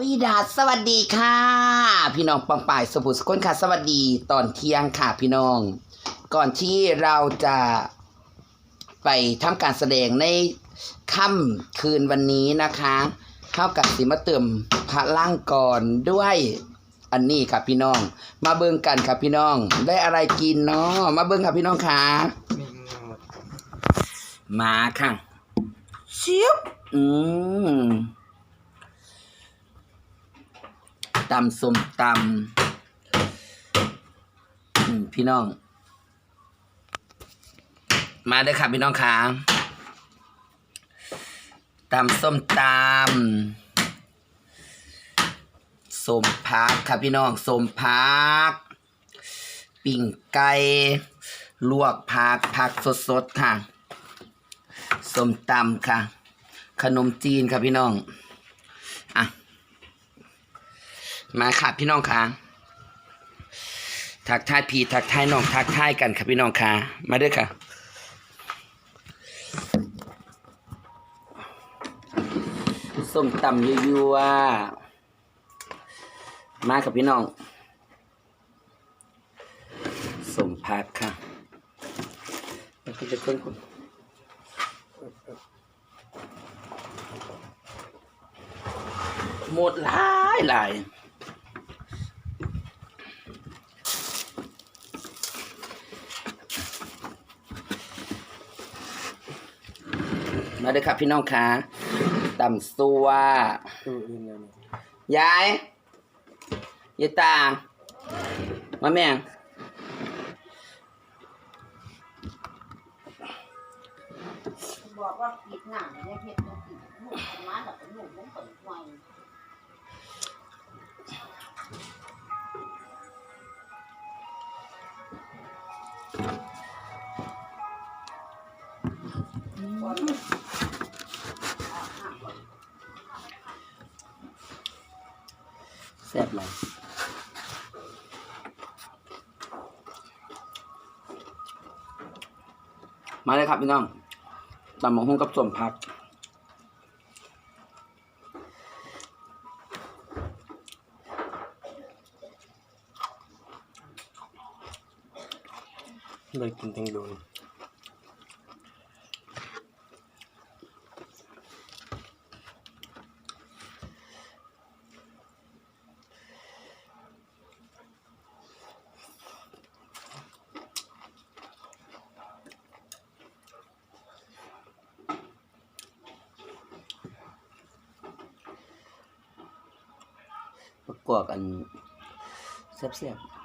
วิดาสวัสดีค่ะ พี่น้องปังป่ายสมุทรสกลค่ะ สวัสดีตอนเที่ยงค่ะพี่น้อง ก่อนที่เราจะไปทำการแสดงในค่ำคืนวันนี้นะคะเข้ากับสิมาเติมพลังก่อนด้วยอันนี้ค่ะพี่น้อง มาเบิ่งกันค่ะพี่น้อง ได้อะไรกินเนาะมาเบิ่งค่ะพี่น้องค่ะมาค่ะชิบอืม ตำส้มตำพี่น้อง มาเด้อค่ะพี่น้องค่ะตำส้มตำส้มพักค่ะพี่น้องส้มพักปิ่งไก่ลวกผักผักสดๆค่ะส้มตำค่ะ ขนมจีนค่ะพี่น้อง อะ มาค่ะพี่น้องค่ะทักทายพี่ทักทายน้องทักทายกันค่ะพี่น้องค่ะ มาด้อค่ะส้มตำยั่วๆมากับพี่น้องส้มผักค่ะแล้วก็จะคนคนหมดหลายหลาย มาเด้อครับพี่น้องค่ะตำซัวยายยายตา มาแม่งบอกว่าปิดหนังเนี่ยเพชรมันปิดหนูทำมาแล้วก็หนูมันเปิดไวแซ่บเลยมาเลยครับพี่น้องตำหมกหุ้งกับส่วนผักเลยกินแตงโด นประกอันแซ่บๆ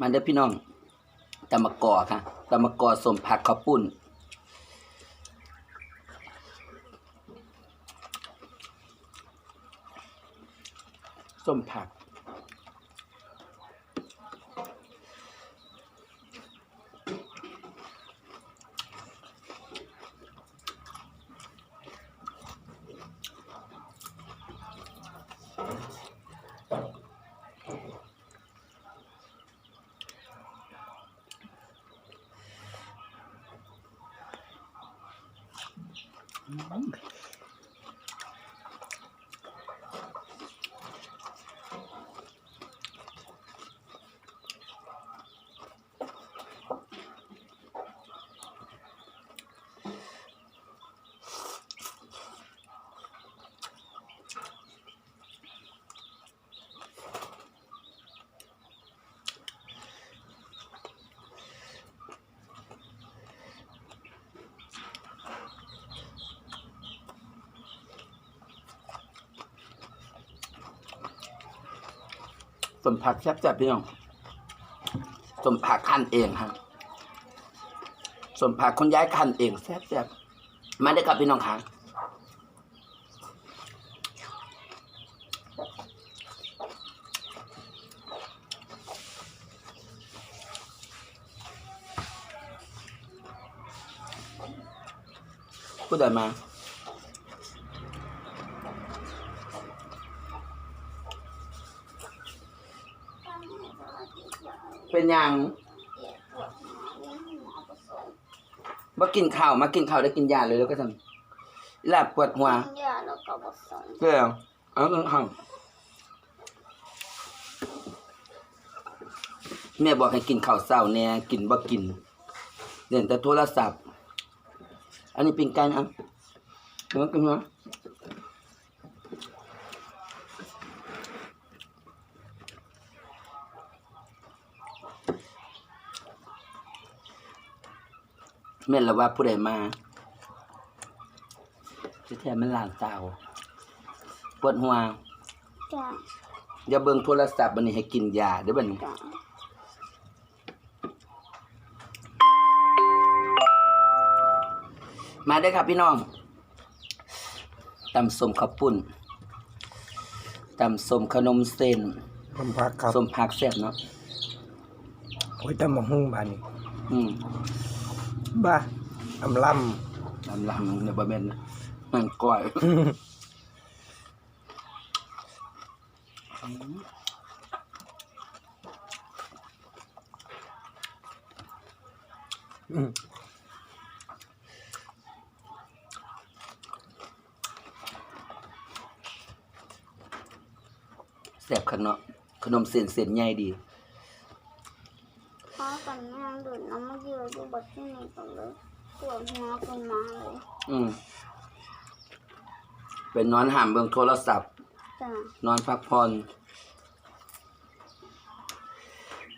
มาเด้อพี่น้องตำมะกอค่ะตำมะกอสมผักข้าวปุ้นส้มผัก สมผักแซ่บพี่น้องสมผักคั้นเองครับสมผักคนย้ายคั้นเองแซ่บๆมาได้กับพี่น้องค่ะผู้ใดมา เป็นหยังมากินข้าวมากินข้าวได้กินยาเลยแล้วก็ทำแลบปวดหัวยาแล้วก็บ่สนเปล่าเอากินข้าวแม่บอกให้กินข้าวเช้าแน่กินบ่กินเล่นแต่โทรศัพท์ อันนี้เป็นการอะเดี๋ยวกินนะ แม่นละว่าผู้ใดมาจะแทนมันหลานสาวปวดหัวจ้าอย่าเบิ่งโทรศัพท์บัดนี้ให้กินยาเด้อบัดนี้จ้ามาได้อครับพี่น้องตำส้มข้าวปุ้นตำส้มขนมเส้นผมพักครับส้มผักแซ่บเนาะโอ้ยตำบักหุ่งบานนี้ อืม บ้าอำล่ลำลำเนี่ยบ่แม่นมันก้อยำ อืมแซ่บข้างเนาะขนมเส้นเส้นใหญ่ดี พากันนั่งดื่มน้ำมะเยืออยู่บัดที่นี่กันเลยปวดหัวเป็นมาเลยอืม เป็นนอนหามเบิ่งโทรศัพท์ จ้านอนพักผ่อน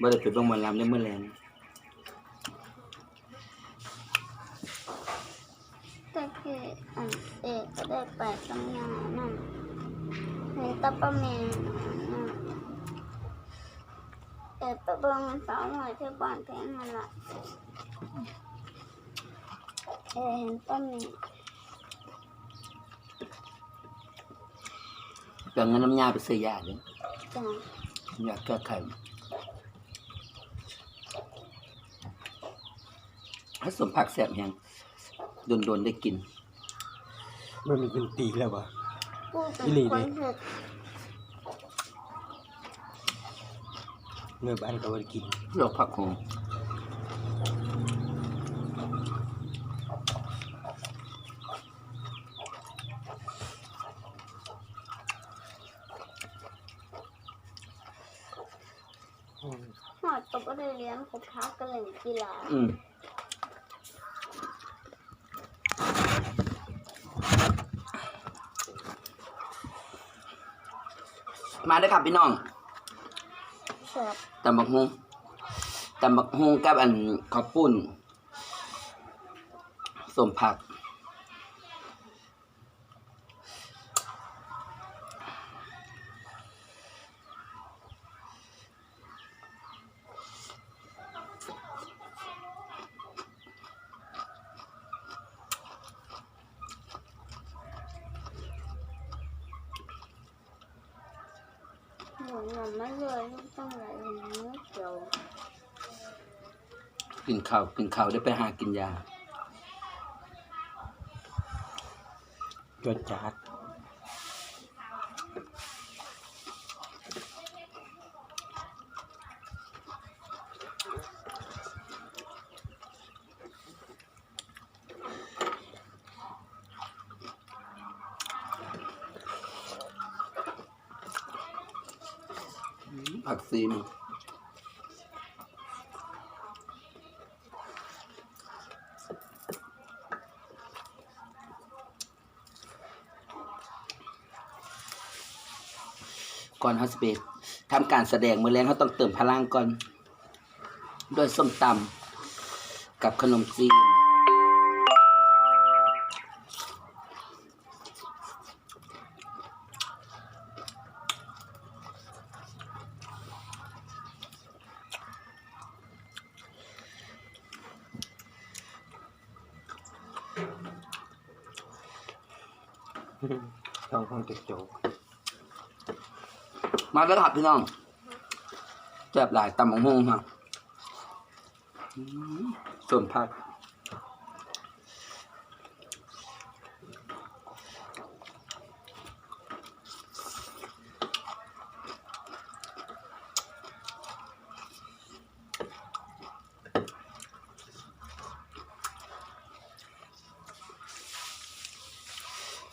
บ่ได้ไปเบิ่งหมอลำในมื้อแลงแต่คืออันเอกก็ได้ไปทำงานนั่นเห็นตาป้าแม่นั่นเอกไปเบิ่งสาวหน่อยที่บ้านแพงนั่นล่ะ เอกเห็นป้าแม่แบ่งเงินน้ำยาไปซื้อยาเด้อจ้าอยากแก้ไขถ้าสมผักแซ่บแฮงโดนๆได้กิน มันมีเป็นปีแล้ววะพูดเป็นอีหลีคดิ นเห็ดเมื่อบ้านก็ว่ากินโรคผักโขม อื มหอดก็ไม่ได้เลี้ยงเขาพักกันเล่นกีฬาอืมมาได้อครับพี่น้องแซ่บตำบักฮุงตำบักฮุงกับอันข้าวปุ้นสมผัก หมุนหมุนไม่เลยไม่ต้องอะไรเนื้เจียวกินข้าวกินข้าวได้ไปหากินยาจดจัด ผักซีม ก่อนฮัสเปกทำการแสดงมือแรงเขาต้องเติมพลังก่อน ด้วยส้มตำกับขนมจีนต้องห้องจะจก มาแล้วครับพี่น้องแซ่บหลายตำมองโฮงครับส่วนผัก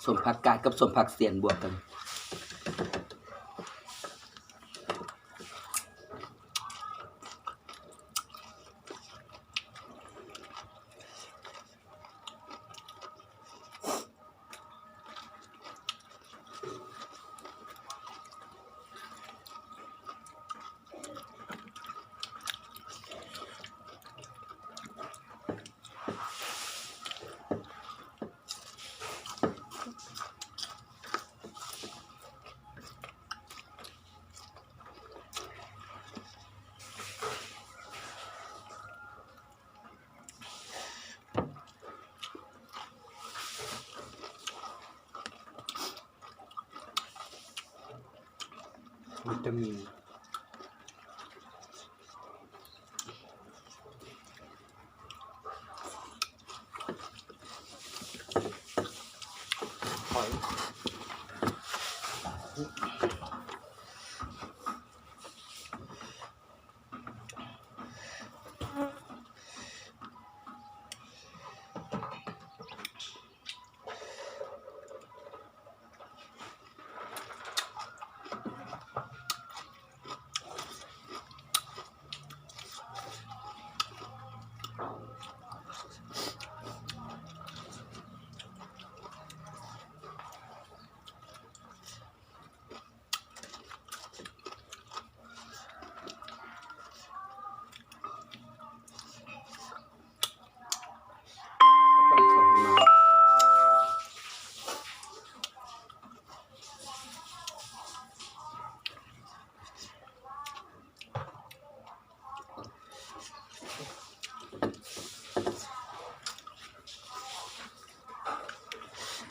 ส่วนผักกาดกับส่วนผักเสียนบวกกัน วิตามิน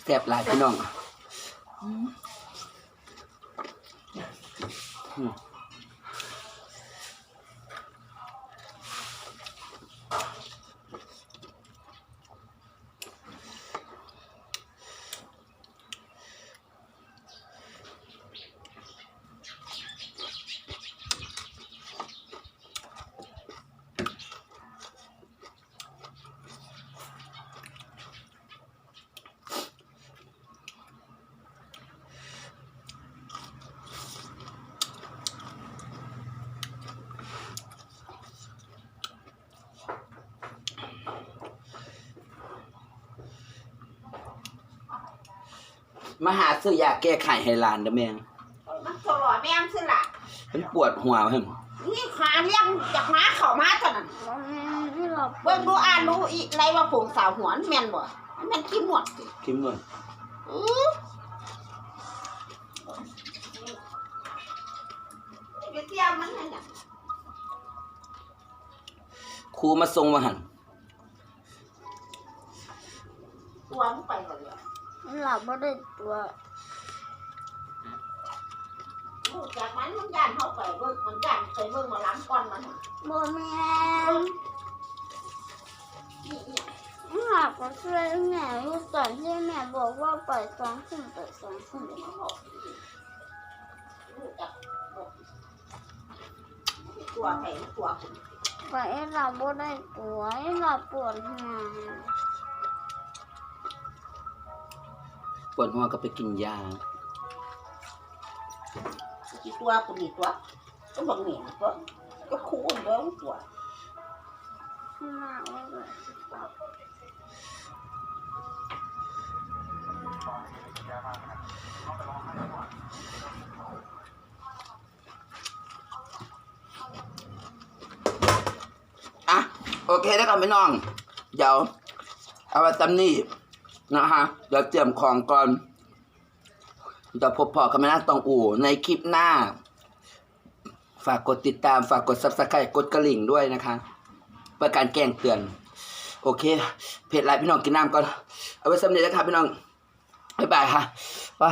ซ่บหลายพี่น้อง มมาหาซื้อยาแก้ไขให้หลานเด้อแม่งมันตลอดแม่งสิล่ะมันปวดหัวเพิ่นนี่ขาเลี้ยงจากม้าเข้ามาเท่านั้นบ่แม่นที่เราเบิ่งดูอ่านรู้อีกไรว่าผมสาวหัวมันแม่นบ่มันแม่นขี้หมวดสิคิมนวลอื้อเดี๋ยวเทียมมันนั่นน่ะครูมาส่งมาหันตัวมันไปหมดเลย หลับบ่ได้ตัวลูกจากมันมันย่านเข้าไปเบิ่งมันย่านไปเบิ่งมาล้างก้อนมันน่ะบ่แม่นนี่อีหยังหลับก็ช่วยแม่ลูกตอนที่แม่บอกว่าปล่อยสองทุ่มปล่อยสองทุ่มเดี๋ยวมันบอกลูกจากบอกตัวไผ่ตัวคุณปล่อยให้หลับบ่ได้ตัวให้หลับปวดหัว ปวดหัวก็ไปกินยากี่ตัวคุณนี่ตัวก็บอกเหนียวตัวก็คูณแล้วตัวให้หลับบ่ได้อะ โอเคแล้วกันพี่น้อง เดี๋ยว เอาไว้ตำนี่ นะคะเดี๋ยวเตรียมของก่อนเดี๋ยวพบพอกันไม่น่าตองอู่ในคลิปหน้า ฝากกดติดตามฝากกด subscribe กดกระลิ่งด้วยนะคะเพื่อการแก้งเตือน โอเค เพจไลน์พี่น้องกินน้ำก่อน เอาไว้สำเร็จแล้วครับพี่น้องบ๊ายบายค่ะว้า